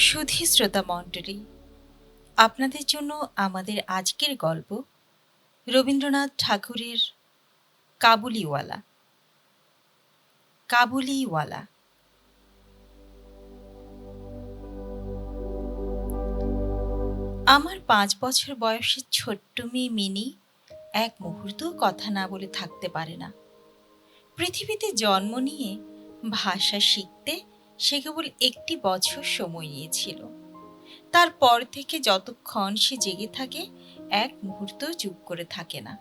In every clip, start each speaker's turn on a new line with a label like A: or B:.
A: সুধী শ্রোতা মণ্ডলী, আপনাদের জন্য আমাদের আজকের গল্প রবীন্দ্রনাথ ঠাকুরের কাবুলিওয়ালা। কাবুলিওয়ালা। আমার পাঁচ বছর বয়সের ছোট্ট মেয়ে মিনি এক মুহূর্ত কথা না বলে থাকতে পারে না। পৃথিবীতে জন্ম নিয়ে ভাষা শিখতে সে কেবল একটি বছর সময় নিয়েছিল। তারপর থেকে যতক্ষণ সে জেগে থাকে, এক মুহূর্ত চুপ করে থাকে না।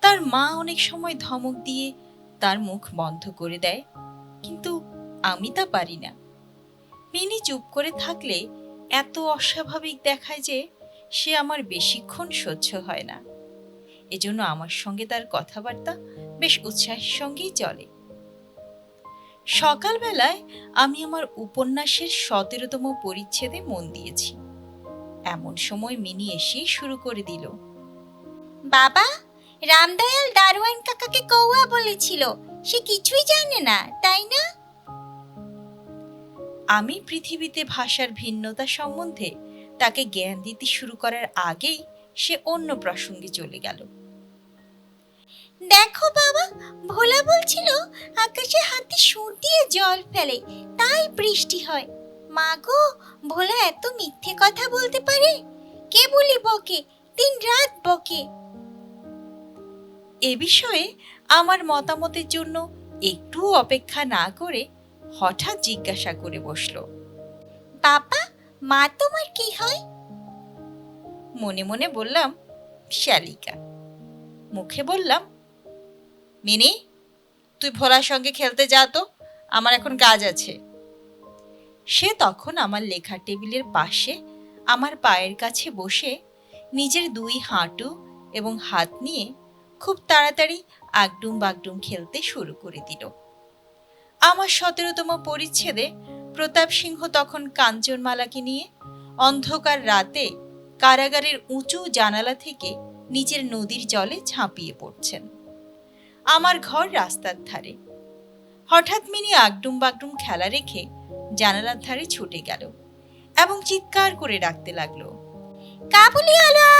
A: তার মা অনেক সময় ধমক দিয়ে তার মুখ বন্ধ করে দেয়, কিন্তু আমি তা পারি না। মিনি চুপ করে থাকলে এত অস্বাভাবিক দেখায় যে সে আমার বেশিক্ষণ সহ্য হয় না। এজন্য আমার সঙ্গে তার কথাবার্তা বেশ উৎসাহের সঙ্গেই চলে। সকালবেলায় আমি আমার উপন্যাসের সতেরোতম পরিচ্ছেদে মন দিয়েছি। এমন সময় মিনি এসেই শুরু করে দিল।
B: বাবা রামদয়াল দারোয়ান কাকাকে কৌয়া বলেছিল। সে কিছুই জানে না তাই না?
A: আমি পৃথিবীতে ভাষার ভিন্নতা সম্বন্ধে তাকে জ্ঞান দিতে শুরু করার আগেই সে অন্য প্রসঙ্গে চলে গেল।
B: আকাশে হাতে সুর দিয়ে জল ফেলে, তাই বৃষ্টি হয়। মা গো ভোলা এত মিথ্যে কথা বলতে পারে? কে বলি বকে? দিন রাত বকে।
A: এ বিষয়ে আমার মতামতের জন্য একটু অপেক্ষা না করে হঠাৎ জিজ্ঞাসা করে বসল।
B: বাবা, মা তোমার কি হয়?
A: মনে মনে বললাম শ্যালিকা মুখে বললাম, মিনি তুই ভোলার সঙ্গে খেলতে যা তো। আমার এখন কাজ আছে। সে তখন আমার লেখা টেবিলের পাশে আমার পায়ের কাছে বসে নিজের দুই হাঁটু এবং হাত নিয়ে খুব তাড়াতাড়ি আগডুম বাগডুম খেলতে শুরু করে দিল। আমার সতেরোতম পরিচ্ছেদে প্রতাপ সিংহ তখন কাঞ্চনমালাকে নিয়ে অন্ধকার রাতে কারাগারের উঁচু জানালা থেকে নিচের নদীর জলে ঝাঁপিয়ে পড়ছেন। আমার ঘর রাস্তার ধারে। হঠাৎ মিনি আগডুম বাগডুম খেলা রেখে জানালার ধারে ছুটে গেল এবং চিৎকার করে ডাকতে লাগল,
B: কাবুলিওয়ালা!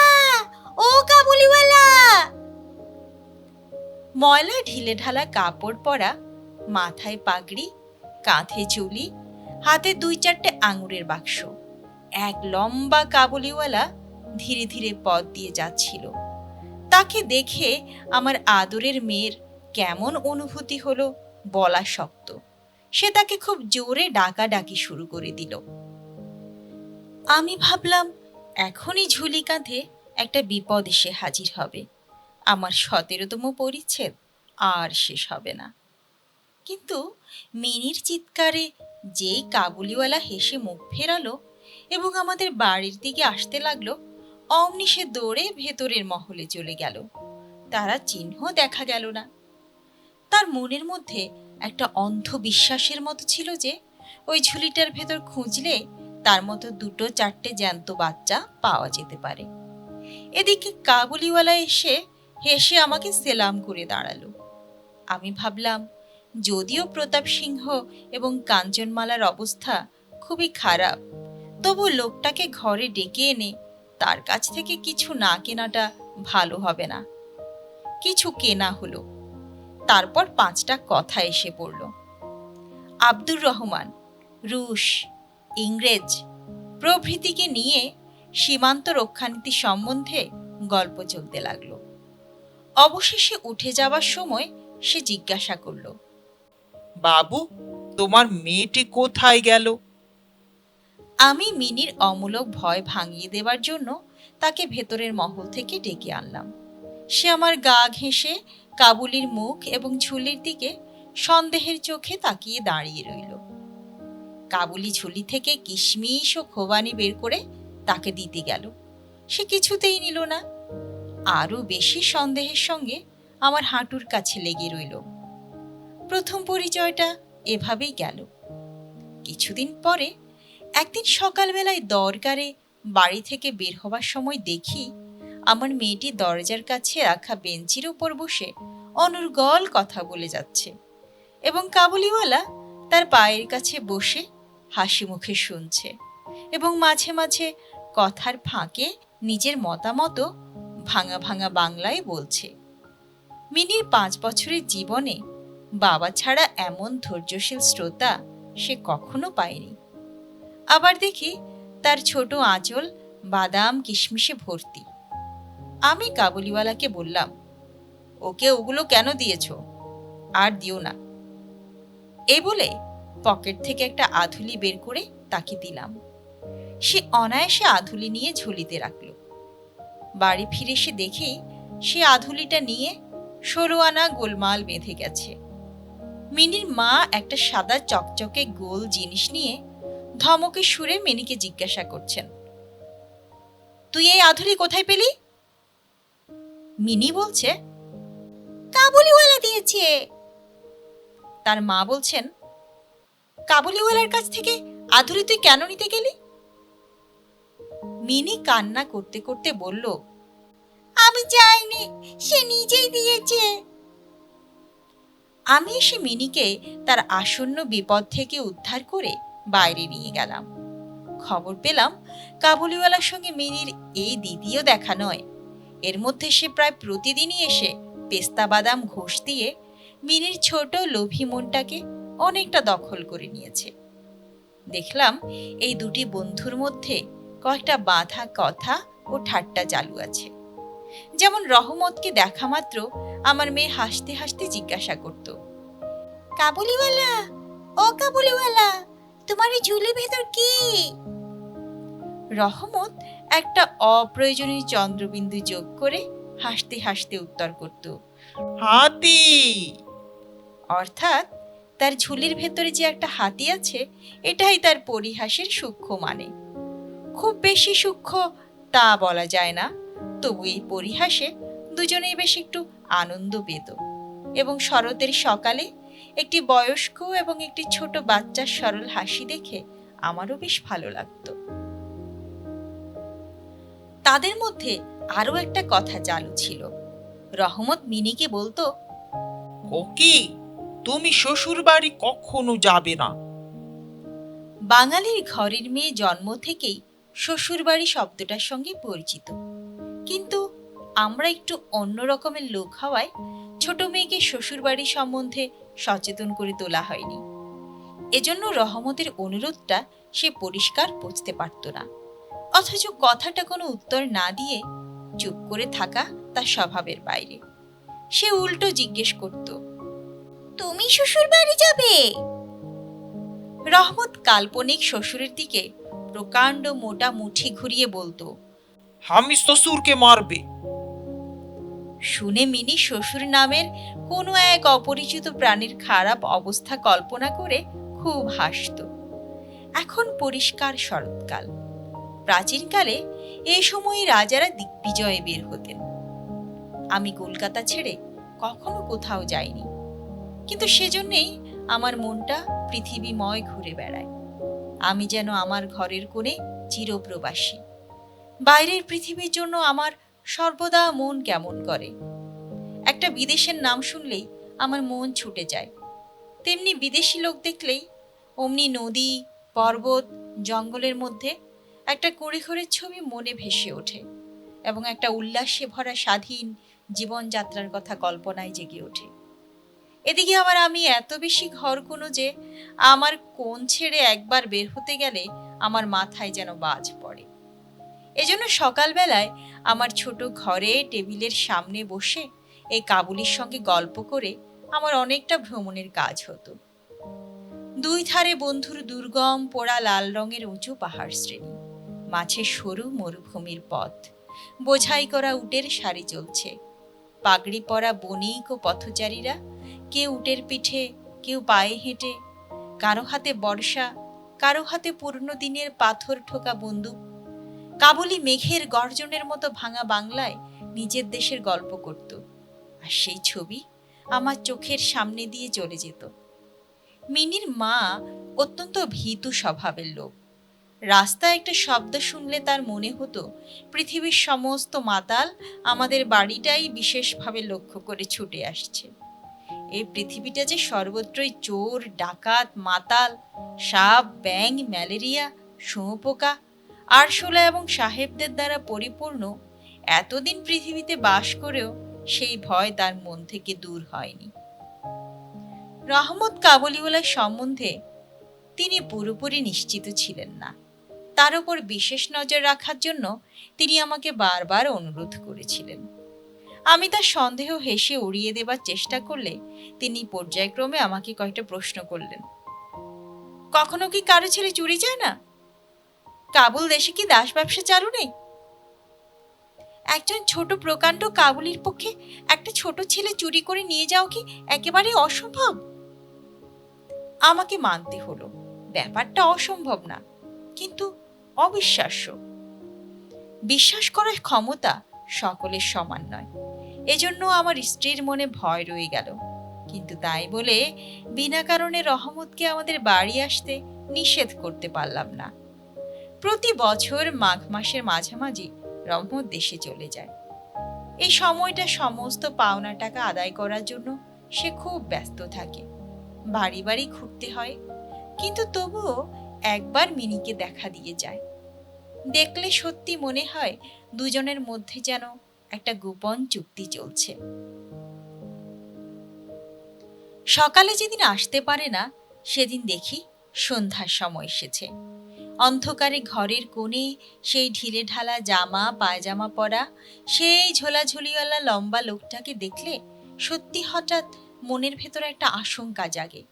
B: ও কাবুলিওয়ালা!
A: ময়লা ঢিলে ঢালা কাপড় পরা, মাথায় পাগড়ি, কাঁধে চুলি, হাতে দুই চারটে আঙুরের বাক্স, এক লম্বা কাবুলিওয়ালা ধীরে ধীরে পথ দিয়ে যাচ্ছিল। তাকে দেখে আমার আদরের মেয়ের কেমন অনুভূতি হলো বলা শক্ত। সে তাকে খুব জোরে ডাকাডাকি শুরু করে দিল। আমি ভাবলাম, এখনই ঝুলি কাঁধে একটা বিপদ এসে হাজির হবে। আমার সতেরোতম পরিচ্ছেদ আর শেষ হবে না। কিন্তু মিনির চিৎকারে যেই কাবুলিওয়ালা হেসে মুখ ফেরালো এবং আমাদের বাড়ির দিকে আসতে লাগল অমনি সে দৌড়ে ভেতরের মহলে চলে গেল। তারা চিহ্ন দেখা গেল না। তার মনের মধ্যে একটা অন্ধ বিশ্বাসের মতো ছিল যে, ওই ঝুলিটার ভেতর খুঁজলে তার মতো দুটো চারটে জ্যান্ত বাচ্চা পাওয়া যেতে পারে। এদিকে কাবুলিওয়ালা এসে হেসে আমাকে সেলাম করে দাঁড়াল। আমি ভাবলাম, যদিও প্রতাপ সিংহ এবং কাঞ্চনমালার অবস্থা খুবই খারাপ, তবু লোকটাকে ঘরে ডেকে এনে তার কাছ থেকে কিছু না কেনাটা ভালো হবে না। কিছু কেনা হলো। তারপর পাঁচটা কথা এসে পড়ল। আব্দুর রহমান, রুশ, ইংরেজ প্রভৃতিকে নিয়ে সীমান্ত রক্ষানীতি সম্বন্ধে গল্প চলতে লাগল। অবশেষে উঠে যাবার সময় সে জিজ্ঞাসা করল,
C: বাবু, তোমার মেয়েটি কোথায় গেল?
A: আমি মিনির অমূলক ভয় ভাঙিয়ে দেবার জন্য তাকে ভেতরের মহল থেকে ডেকে আনলাম। সে আমার গা ঘেঁষে কাবুলির মুখ এবং ঝুলির দিকে সন্দেহের চোখে তাকিয়ে দাঁড়িয়ে রইল। কাবুলি ঝুলি থেকে কিশমিশ ও খোবানি বের করে তাকে দিতে গেল। সে কিছুতেই নিল না। আরও বেশি সন্দেহের সঙ্গে আমার হাঁটুর কাছে লেগে রইল। প্রথম পরিচয়টা এভাবেই গেল। কিছুদিন পরে একদিন সকালবেলায় দরকারে বাড়ি থেকে বের হবার সময় দেখি আমার মেয়েটি দরজার কাছে রাখা বেঞ্চির উপর বসে অনর্গল কথা বলে যাচ্ছে এবং কাবুলিওয়ালা তার পায়ের কাছে বসে হাসি মুখে শুনছে এবং মাঝে মাঝে কথার ফাঁকে নিজের মতামত ভাঙা ভাঙা বাংলায় বলছে। মিনির পাঁচ বছরের জীবনে বাবা ছাড়া এমন ধৈর্যশীল শ্রোতা সে কখনো পায়নি। আবার দেখি তার ছোট আঁচল বাদাম কিশমিশে ভর্তি। আমি কাবুলিওয়ালাকে বললাম, ওকে ওগুলো কেন দিয়েছ? আর দিও না। এই বলে পকেট থেকে একটা আধুলি বের করে তাকে দিলাম। সে অনায়াসে আধুলি নিয়ে ঝুলিতে রাখল। বাড়ি ফিরে এসে দেখি সে আধুলিটা নিয়ে ষোলো আনা গোলমাল বেঁধে গেছে। মিনির মা একটা সাদা চকচকে গোল জিনিস নিয়ে ধমকে সুরে মিনিকে জিজ্ঞাসা করছেন, তুই এই আধুলি কোথায় পেলি? মিনি বলছে,
B: কাবুলিওয়ালা দিয়েছে
A: তার মা বলছেন, কাবুলিওয়ালার কাছ থেকে আধুলি তুই কেন নিতে গেলি? মিনি কান্না করতে করতে বলল,
B: আমি যাইনি, সে নিজেই দিয়েছে।
A: আমি এসে মিনিকে তার আসন্ন বিপদ থেকে উদ্ধার করে বাইরে নিয়ে গেলাম। খবর পেলাম কাবুলিওয়ালার সঙ্গে মিনির এই দ্বিতীয় দেখা নয়। এর মধ্যে সে প্রায় প্রতিদিনই এসে পেস্তা বাদাম, ঘোষ দিয়ে মিনির ছোট লোভী মনটাকে অনেকটা দখল করে নিয়েছে। দেখলাম এই দুটি বন্ধুর মধ্যে কয়েকটা বাঁধা কথা ও ঠাট্টা চালু আছে। যেমন রহমতকে দেখা মাত্র আমার মেয়ে হাসতে হাসতে জিজ্ঞাসা করত,
B: কাবুলিওয়ালা? ও কাবুলিওয়ালা? তোমার এই ঝুলির ভেতর কি?
A: রহমত একটা অপ্রয়োজনীয় চন্দ্রবিন্দু যোগ করে হাসতে হাসতে উত্তর করত।
C: হাতি!
A: অর্থাৎ তার ঝুলির ভেতরে যে একটা হাতি আছে এটাই তার পরিহাসের সূক্ষ্ম মানে। খুব বেশি সূক্ষ্ম তা বলা যায় না তবু এই পরিহাসে দুজনেই বেশ একটু আনন্দ পেত। এবং শরতের সকালে একটি বয়স্ক এবং একটি ছোট বাচ্চার সরল হাসি দেখে আমারও বেশ ভালো লাগতো। তাদের মধ্যে আরও একটা কথা চালু ছিল। রহমত মিনিকে বলতো
C: ওকে তুমি শ্বশুর বাড়ি কখনো যাবে না।
A: বাঙালির ঘরের মেয়ে জন্ম থেকেই শ্বশুরবাড়ি শব্দটার সঙ্গে পরিচিত। কিন্তু আমরা একটু অন্য রকমের লোক হওয়ায় ছোট মেয়েকে শ্বশুরবাড়ি সম্বন্ধে সচেতন করে তোলা হয়নি। এজন্য রহমতের অনুরোধটা সে পরিষ্কার বুঝতে পারত না। অথচ কথাটা কোনো উত্তর না দিয়ে চুপ করে থাকা তার স্বভাবের বাইরে। সে উল্টো জিজ্ঞেস করত,
B: তুমি শ্বশুর বাড়ি যাবে?
A: রহমত কাল্পনিক শ্বশুরের দিকে প্রকাণ্ড মোটা মুঠি ঘুরিয়ে বলতো,
C: আমি শ্বশুরকে মারবে।
A: শুনে মিনি শ্বশুর নামের কোনো এক অপরিচিত প্রাণীর খারাপ অবস্থা কল্পনা করে খুব হাসত। এখন পরিষ্কার শরৎকাল। প্রাচীনকালে এই সময়ে রাজারা দিগ্বিজয়ে বের হতেন। আমি কলকাতা ছেড়ে কখনো কোথাও যাইনি। কিন্তু সেজন্যেই আমার মনটা পৃথিবীময় ঘুরে বেড়ায়। আমি যেন আমার ঘরের কোণে চিরপ্রবাসী। বাইরের পৃথিবীর জন্য আমার সর্বদা মন কেমন করে। একটা বিদেশের নাম শুনলেই আমার মন ছুটে যায়। তেমনি বিদেশি লোক দেখলেই অমনি নদী, পর্বত, জঙ্গলের মধ্যে একটা কুড়িঘরের ছবি মনে ভেসে ওঠে এবং একটা উল্লাসে ভরা স্বাধীন জীবনযাত্রার কথা কল্পনায় জেগে ওঠে। এদিকে আবার আমি এত বেশি ঘর কোনো যে আমার কোণ ছেড়ে একবার বের হতে গেলে আমার মাথায় যেন বাজ পড়ে। এজন্য সকালবেলায় আমার ছোট ঘরে টেবিলের সামনে বসে এই কাবুলির সঙ্গে গল্প করে আমার অনেকটা ভ্রমণের কাজ হতো। দুই ধারে বন্ধুর দুর্গম পোড়া লাল রঙের উঁচু পাহাড় শ্রেণি, মাঝে সরু মরুভূমির পথ, বোঝাই করা উটের সারি চলছে। পাগড়ি পরা বণিক ও পথচারীরা, কেউ উটের পিঠে, কেউ পায়ে হেঁটে, কারও হাতে বর্ষা, কারও হাতে পুরনো দিনের পাথর ঠোকা বন্দুক কাবুলি মেঘের গর্জনের মতো ভাঙা বাংলায় নিজের দেশের গল্প করত। আর সেই ছবি আমার চোখের সামনে দিয়ে চলে যেত। মিনির মা অত্যন্ত ভীতু স্বভাবের লোক। রাস্তায় একটা শব্দ শুনলে তার মনে হতো, পৃথিবীর সমস্ত মাতাল আমাদের বাড়িটাই বিশেষভাবে লক্ষ্য করে ছুটে আসছে। এই পৃথিবীটা যে সর্বত্রই চোর, ডাকাত, মাতাল, সাপ ব্যাং ম্যালেরিয়া, শুঁয়োপোকা আরশোলা এবং সাহেবদের দ্বারা পরিপূর্ণ, এতদিন পৃথিবীতে বাস করেও সেই ভয় তার মন থেকে দূর হয়নি। রহমত কাবুলিওয়ালার সম্বন্ধে তিনি পুরোপুরি নিশ্চিত ছিলেন না। তার উপর বিশেষ নজর রাখার জন্য তিনি আমাকে বারবার অনুরোধ করেছিলেন। আমি তার সন্দেহ হেসে উড়িয়ে দেবার চেষ্টা করলে তিনি পর্যায়ক্রমে আমাকে কয়েকটা প্রশ্ন করলেন। কখনো কি কারও ছেলে চুরি যায় না? কাবুল দেশে কি দাস ব্যবসা চালু নেই? একজন ছোট প্রকাণ্ড কাবুলির পক্ষে একটা ছোট ছেলে চুরি করে নিয়ে যাও কি একেবারে অসম্ভব? আমাকে মানতে হলো, ব্যাপারটা অসম্ভব না, কিন্তু অবিশ্বাস্য। বিশ্বাস করার ক্ষমতা সকলের সমান নয়, এজন্য আমার স্ত্রীর মনে ভয় রয়ে গেল। কিন্তু তাই বলে বিনা কারণে রহমতকে আমাদের বাড়ি আসতে নিষেধ করতে পারলাম না। প্রতি বছর মাঘ মাসের মাঝামাঝি রহমত দেশে চলে যায়। এই সময়টা সমস্ত পাওনা টাকা আদায় করার জন্য সে খুব ব্যস্ত থাকে। বাড়ি বাড়ি ঘুরতে হয়, কিন্তু তবুও একবার মিনিকে দেখা দিয়ে যায়। দেখলে সত্যি মনে হয় দুজনের মধ্যে যেন একটা গোপন চুক্তি চলছে। সকালে যেদিন আসতে পারে না, সেদিন দেখি সন্ধ্যার সময় এসেছে। অন্ধকারে ঘরের কোণে সেই ঢিলে ঢালা জামা, পায়জামা পরা, সেই ঝোলাঝুলিওয়ালা লম্বা লোকটাকে দেখলে সত্যি হঠাৎ মনের ভেতর একটা আশঙ্কা জাগে।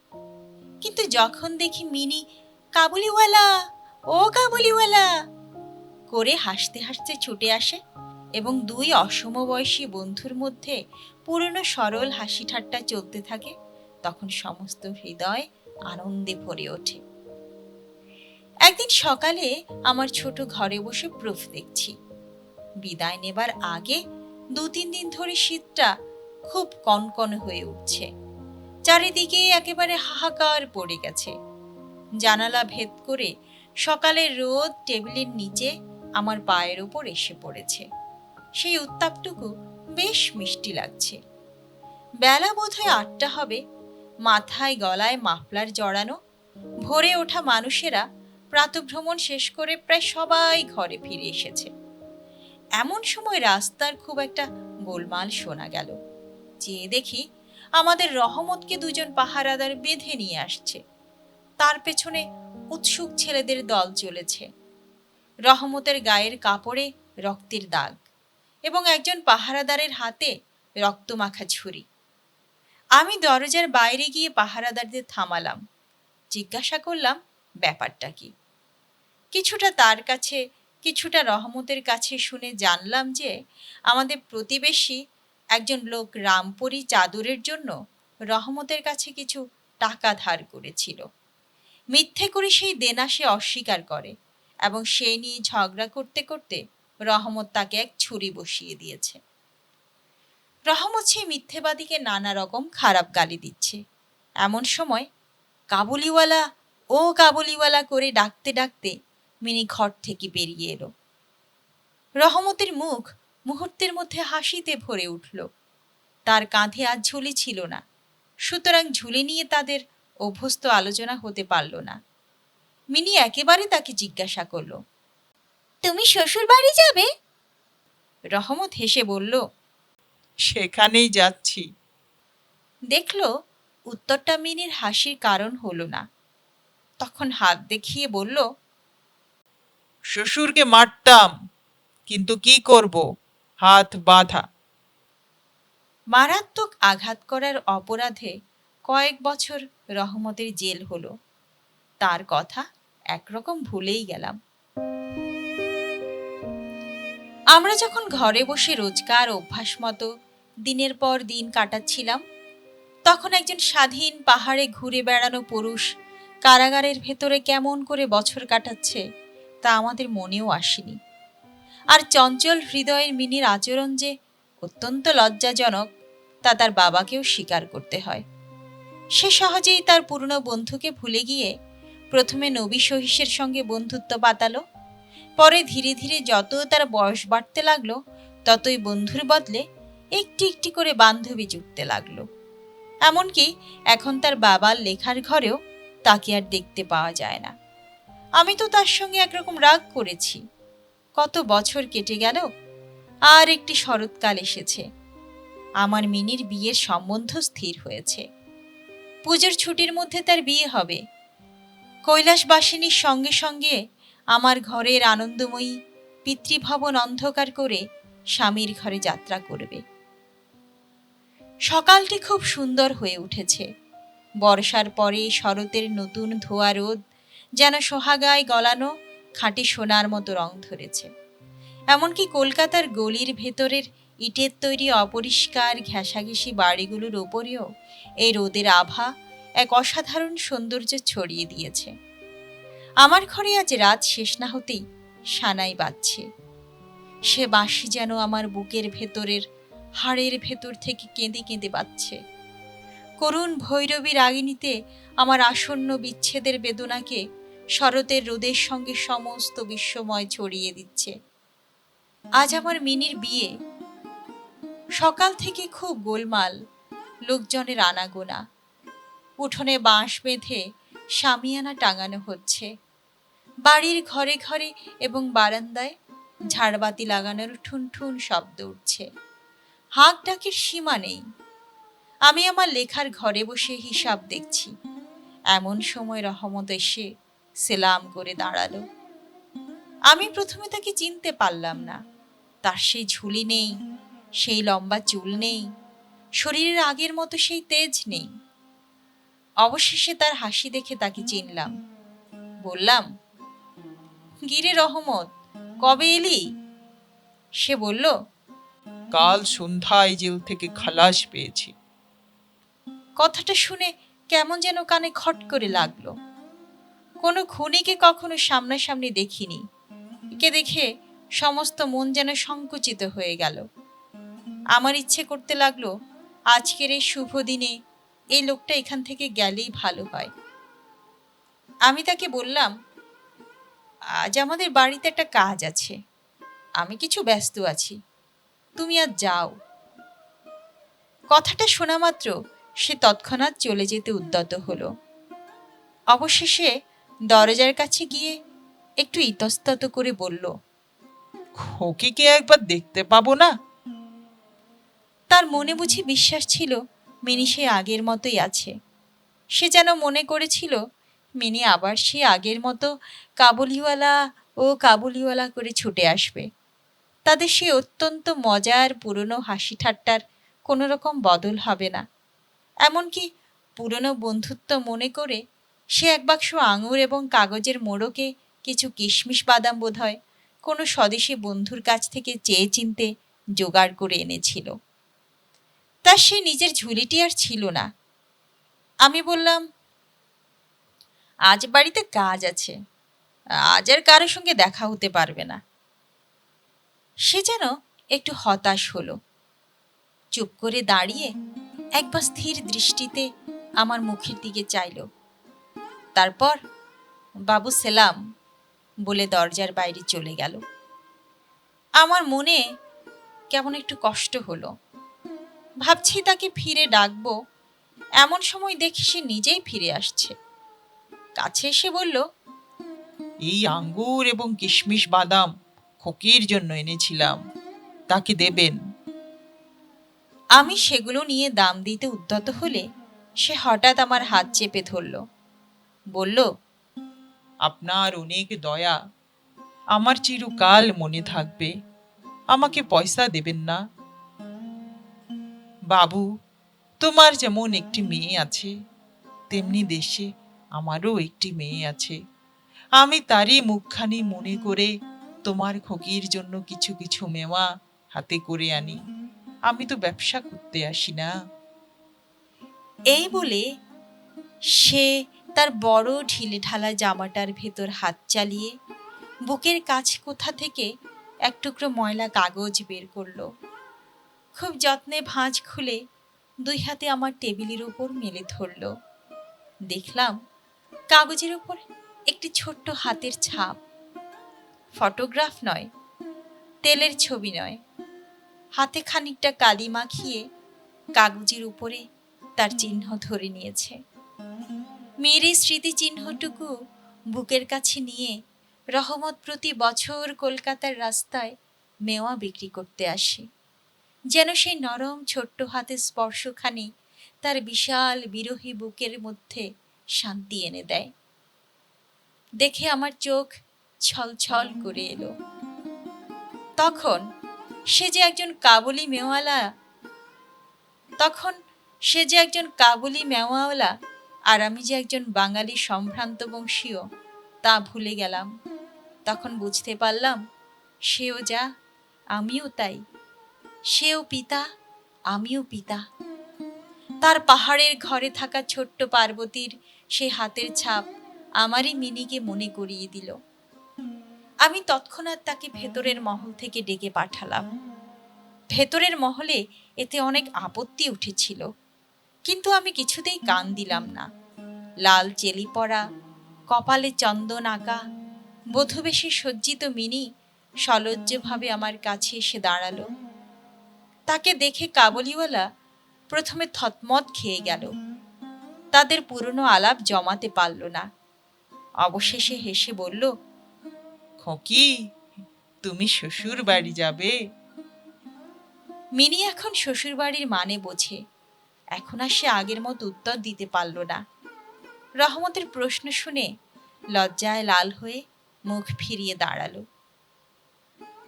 A: কিন্তু যখন দেখি মিনি, কাবুলিওয়ালা, ও কাবুলিওয়ালা! করে হাসতে হাসতে ছুটে আসে এবং দুই অসমবয়সী বন্ধুর মধ্যে পুরনো সরল হাসি ঠাট্টা চলতে থাকে। তখন সমস্ত হৃদয় আনন্দে ভরে ওঠে। একদিন সকালে আমার ছোট ঘরে বসে প্রুফ দেখছি। বিদায় নেবার আগে দু তিন দিন ধরে শীতটা খুব কনকন হয়ে উঠছে। চারিদিকে একেবারে হাহাকার পড়ে গেছে। জানালা ভেদ করে সকালের রোদ টেবিলের নিচে আমার পায়ের ওপর এসে পড়েছে। সেই উত্তাপটুকু বেশ মিষ্টি লাগছে। বেলা বোধহয় আটটা হবে। মাথায় গলায় মাফলার জড়ানো, ভোরে ওঠা মানুষেরা প্রাতভ্রমণ শেষ করে প্রায় সবাই ঘরে ফিরে এসেছে। এমন সময় রাস্তার খুব একটা গোলমাল শোনা গেল। চেয়ে দেখি আমাদের রহমতকে দুজন পাহারাদার বেঁধে নিয়ে আসছে। তার পেছনে উৎসুক ছেলেদের দল চলেছে। রহমতের গায়ের কাপড়ে রক্তের দাগ এবং একজন পাহারাদারের হাতে রক্তমাখা ছুরি। আমি দরজার বাইরে গিয়ে পাহারাদারদের থামালাম। জিজ্ঞাসা করলাম, ব্যাপারটা কি? কিছুটা তার কাছে, কিছুটা রহমতের কাছে শুনে জানলাম যে, আমাদের প্রতিবেশী একজন লোক রামপুরি চাদরের জন্য রহমতের কাছে কিছু টাকা ধার করেছিল। মিথ্যে করে সেই দেনা সে অস্বীকার করে এবং সেই নিয়ে ঝগড়া করতে করতে রহমত তাকে এক ছুরি বসিয়ে দিয়েছে। রহমত সেই মিথ্যেবাদীকে নানা রকম খারাপ গালি দিচ্ছে। এমন সময় কাবুলিওয়ালা ও কাবুলিওয়ালা করে ডাকতে ডাকতে মিনি ঘর থেকে বেরিয়ে এলো। রহমতের মুখ মুহূর্তের মধ্যে হাসিতে ভরে উঠল। তার কাঁধে আর ঝুলি ছিল না। সুতরাং ঝুলি নিয়ে তাদের অভ্যস্ত আলোচনা হতে পারল না। মিনি একেবারে তাকে জিজ্ঞাসা করল
B: তুমি শ্বশুর বাড়ি যাবে?
A: রহমত হেসে বলল
C: সেখানেই যাচ্ছি।
A: দেখল উত্তরটা মিনির হাসির কারণ হলো না। তখন হাত দেখিয়ে বলল
C: শ্বশুরকে মারতাম, কিন্তু কি করব? হাত বাঁধা।
A: মারাত্মক আঘাত করার অপরাধে কয়েক বছর রহমতের জেল হলো। তার কথা একরকম ভুলেই গেলাম। আমরা যখন ঘরে বসে রোজকার অভ্যাস মতো দিনের পর দিন কাটাচ্ছিলাম, তখন একজন স্বাধীন পাহাড়ে ঘুরে বেড়ানো পুরুষ কারাগারের ভেতরে কেমন করে বছর কাটাচ্ছে তা আমাদের মনেও আসেনি। আর চঞ্চল হৃদয়ের মিনির আচরণ যে অত্যন্ত লজ্জাজনক, তা তার বাবাকেও স্বীকার করতে হয়। সে সহজেই তার পুরনো বন্ধুকে ভুলে গিয়ে প্রথমে নবী সহিসের সঙ্গে বন্ধুত্ব পাতালো, পরে ধীরে ধীরে যত তার বয়স বাড়তে লাগল, ততই বন্ধুর বদলে একটি একটি করে বান্ধবী জুটতে লাগল। এমনকি এখন তার বাবার লেখার ঘরেও তাকে আর দেখতে পাওয়া যায় না। আমি তো তার সঙ্গে একরকম রাগ করেছি। কত বছর কেটে গেল, আর একটি শরৎকাল এসেছে। আমার মিনির বিয়ের সম্বন্ধ স্থির হয়েছে। পুজোর ছুটির মধ্যে তার বিয়ে হবে। কৈলাসবাসিনীর সঙ্গে সঙ্গে আমার ঘরের আনন্দময়ী পিতৃভবন অন্ধকার করে স্বামীর ঘরে যাত্রা করবে। সকালটি খুব সুন্দর হয়ে উঠেছে। বর্ষার পরে শরতের নতুন ধোয়া রোদ যেন সোহাগায় গলানো খাঁটি সোনার মতো রং ধরেছে। এমনকি কলকাতার গলির ভেতরের ইটের তৈরি অপরিষ্কার ঘেঁষাঘেঁষি বাড়িগুলোর ওপরেও এই রোদের আভা এক অসাধারণ সৌন্দর্য ছড়িয়ে দিয়েছে। আমার ঘরে আজ রাত শেষ না হতেই সানাই বাজছে। সে বাঁশি যেন আমার বুকের ভেতরের হাড়ের ভেতর থেকে কেঁদে কেঁদে বাজছে। করুণ ভৈরবী রাগিনীতে আমার আসন্ন বিচ্ছেদের বেদনাকে শরতের রোদের সঙ্গে সমস্ত বিশ্বময় ছড়িয়ে দিচ্ছে। আজ আমার মিনির বিয়ে। সকাল থেকে খুব গোলমাল, লোকজনের আনাগোনা। উঠোনে বাঁশ বেঁধে সামিয়ানা টাঙানো হচ্ছে। বাড়ির ঘরে ঘরে এবং বারান্দায় ঝাড়বাতি লাগানোর ঠুন ঠুন শব্দ উঠছে। হাঁক ডাকের সীমা নেই। আমি আমার লেখার ঘরে বসে হিসাব দেখছি। এমন সময় রহমত এসে সেলাম করে দাঁড়াল। আমি প্রথমে তাকে চিনতে পারলাম না। তার সেই ঝুলি নেই সেই লম্বা চুল নেই শরীরের আগের মতো সেই তেজ নেই। অবশেষে তার হাসি দেখে তাকে চিনলাম। বললাম গিরে রহমত কবে এলি? সে বলল
C: কাল সন্ধ্যায় জেল থেকে খালাস পেয়েছি।
A: কথাটা শুনে কেমন যেন কানে খট করে লাগল। কোনো খুনিকে কখনো সামনাসামনি দেখিনি। একে দেখে সমস্ত মন যেন সংকুচিত হয়ে গেল। আমার ইচ্ছে করতে লাগল, আজকের এই শুভ দিনে এই লোকটা এখান থেকে গেলেই ভালো হয়। আমি তাকে বললাম, আজ আমাদের বাড়িতে একটা কাজ আছে। আমি কিছু ব্যস্ত আছি। তুমি আজ যাও। কথাটা শোনা মাত্র সে তৎক্ষণাৎ চলে যেতে উদ্যত হলো। অবশেষে দরজার কাছে গিয়ে একটু ইতস্তত করে বলল
C: খোকিকে একবার দেখতে পাবো না?
A: তার মনে বুঝি বিশ্বাস ছিল মিনি সে আগের মতোই আছে। সে যেন মনে করেছিল মিনি আবার সে আগের মতো কাবুলিওয়ালা ও কাবুলিওয়ালা করে ছুটে আসবে। তাদের সে অত্যন্ত মজার পুরনো হাসি ঠাট্টার কোনো রকম বদল হবে না। এমনকি পুরনো বন্ধুত্ব মনে করে সে এক বাক্স আঙুর এবং কাগজের মোড়কে কিছু কিশমিশ বাদাম বোধহয় কোনো স্বদেশী বন্ধুর কাছ থেকে চেয়ে চিনতে জোগাড় করে এনেছিল। তার সে নিজের ঝুলিটি আর ছিল না। আমি বললাম, আজ বাড়িতে কাজ আছে। আজ আর কারোর সঙ্গে দেখা হতে পারবে না। সে যেন একটু হতাশ হলো। চুপ করে দাঁড়িয়ে একবার স্থির দৃষ্টিতে আমার মুখের দিকে চাইল। তারপর বাবু সেলাম বলে দরজার বাইরে চলে গেল। আমার মনে কেমন একটু কষ্ট হলো। ভাবছি তাকে ফিরে ডাকবো এমন সময় দেখি সে নিজেই ফিরে আসছে। কাছে এসে বলল
C: এই আঙ্গুর এবং কিশমিশ বাদাম খোকির জন্য এনেছিলাম তাকে দেবেন?
A: আমি সেগুলো নিয়ে দাম দিতে উদ্যত হলে সে হঠাৎ আমার হাত চেপে ধরল। বলল
C: আপনার অনেক দয়া। আমার চিরকাল মনে থাকবে। আমাকে পয়সা দেবেন না। বাবু তোমার যেমন একটি মেয়ে আছে তেমনি দেশে আমারও একটি মেয়ে আছে। আমি তারই মুখখানি মনে করে তোমার খকির জন্য কিছু কিছু মেওয়া হাতে করে আনি। আমি তো ব্যবসা করতে আসি না।
A: এই বলে সে তার বড় ঢিলে ঢালা জামাটার ভেতর হাত চালিয়ে বুকের কাছ কোথা থেকে এক টুকরো ময়লা কাগজ বের করল। খুব যত্নে ভাঁজ খুলে দুই হাতে আমার টেবিলের উপর মেলে ধরলো। দেখলাম কাগজের উপর একটি ছোট্ট হাতের ছাপ। ফটোগ্রাফ নয়, তেলের ছবি নয়। হাতে খানিকটা কালি মাখিয়ে কাগজের উপরে তার চিহ্ন ধরে নিয়েছে। মেয়ের এই স্মৃতিচিহ্নটুকু বুকের কাছে নিয়ে রহমত প্রতি বছর কলকাতার রাস্তায় মেওয়া বিক্রি করতে আসে। যেন সেই নরম ছোট্ট হাতের স্পর্শখানি তার বিশাল বিরোহী বুকের মধ্যে শান্তি এনে দেয়। দেখে আমার চোখ ছলছল করে এলো। তখন সে যে একজন কাবুলি মেওয়ালা, তখন সে যে একজন কাবুলি মেওয়াওয়ালা আর আমি যে একজন বাঙালি সম্ভ্রান্ত বংশীয় তা ভুলে গেলাম। তখন বুঝতে পারলাম, সেও যা, আমিও তাই। সেও পিতা, আমিও পিতা। তার পাহাড়ের ঘরে থাকা ছোট্ট পার্বতীর সেই হাতের ছাপ আমারই মিনিকে মনে করিয়ে দিল। আমি তৎক্ষণাৎ তাকে ভেতরের মহল থেকে ডেকে পাঠালাম। ভেতরের মহলে এতে অনেক আপত্তি উঠেছিল। কিন্তু আমি কিছুতেই কান দিলাম না। লাল চেলি পরা কপালে চন্দন আঁকা বধুবেশে সজ্জিত মিনি সলজ্জভাবে আমার কাছে এসে দাঁড়াল। তাকে দেখে কাবুলিওয়ালা প্রথমে থতমত খেয়ে গেল। তাদের পুরনো আলাপ জমাতে পারল না। অবশেষে হেসে বলল
C: খকি তুমি শ্বশুর বাড়ি যাবে।
A: মিনি এখন শ্বশুরবাড়ির মানে বোঝে। এখন আর সে আগের মতো উত্তর দিতে পারল না। রহমতের প্রশ্ন শুনে লজ্জায় লাল হয়ে মুখ ফিরিয়ে দাঁড়াল।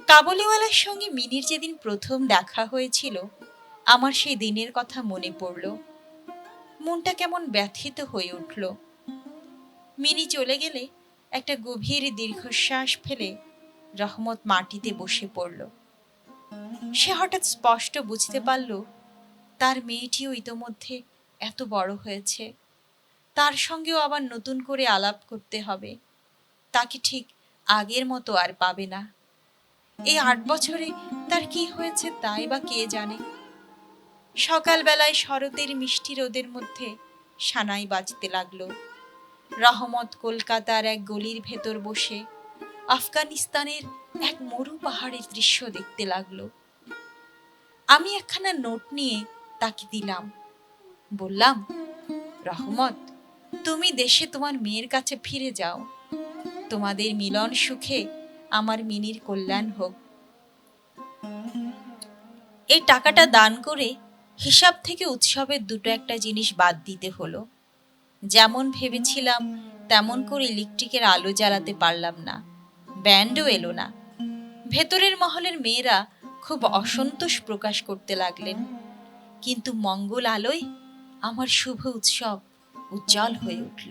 A: কাবুলিওয়ালার সঙ্গে মিনির যেদিন প্রথম দেখা হয়েছিল, আমার সেই দিনের কথা মনে পড়ল। মনটা কেমন ব্যথিত হয়ে উঠল। মিনি চলে গেলে একটা গভীর দীর্ঘশ্বাস ফেলে রহমত মাটিতে বসে পড়ল। সে হঠাৎ স্পষ্ট বুঝতে পারল তার মেয়েটিও ইতোমধ্যে এত বড় হয়েছে। তার সঙ্গেও আবার নতুন করে আলাপ করতে হবে। তাকে ঠিক আগের মতো আর পাবে না। এই আট বছরে তার কি হয়েছে তাই বা কে জানে? সকালবেলায় শরতের মিষ্টি রোদের মধ্যে সানাই বাজতে লাগল। রহমত কলকাতার এক গলির ভেতর বসে আফগানিস্তানের এক মরু পাহাড়ের দৃশ্য দেখতে লাগল। আমি একখানা নোট নিয়ে তাকে দিলাম। বললাম, রহমত, তুমি দেশে তোমার মেয়ের কাছে ফিরে যাও। তোমাদের মিলন সুখে আমার মিনির কল্যাণ হোক। এই টাকাটা দান করে হিসাব থেকে উৎসবের দুটো একটা জিনিস বাদ দিতে হলো। যেমন ভেবেছিলাম, তেমন করে ইলেকট্রিকের আলো জ্বালাতে পারলাম না। ব্যান্ডও এলো না। ভেতরের মহলের মেয়েরা খুব অসন্তোষ প্রকাশ করতে লাগলেন। কিন্তু মঙ্গল আলোয় আমার শুভ উৎসব উজ্জ্বল হয়ে উঠল।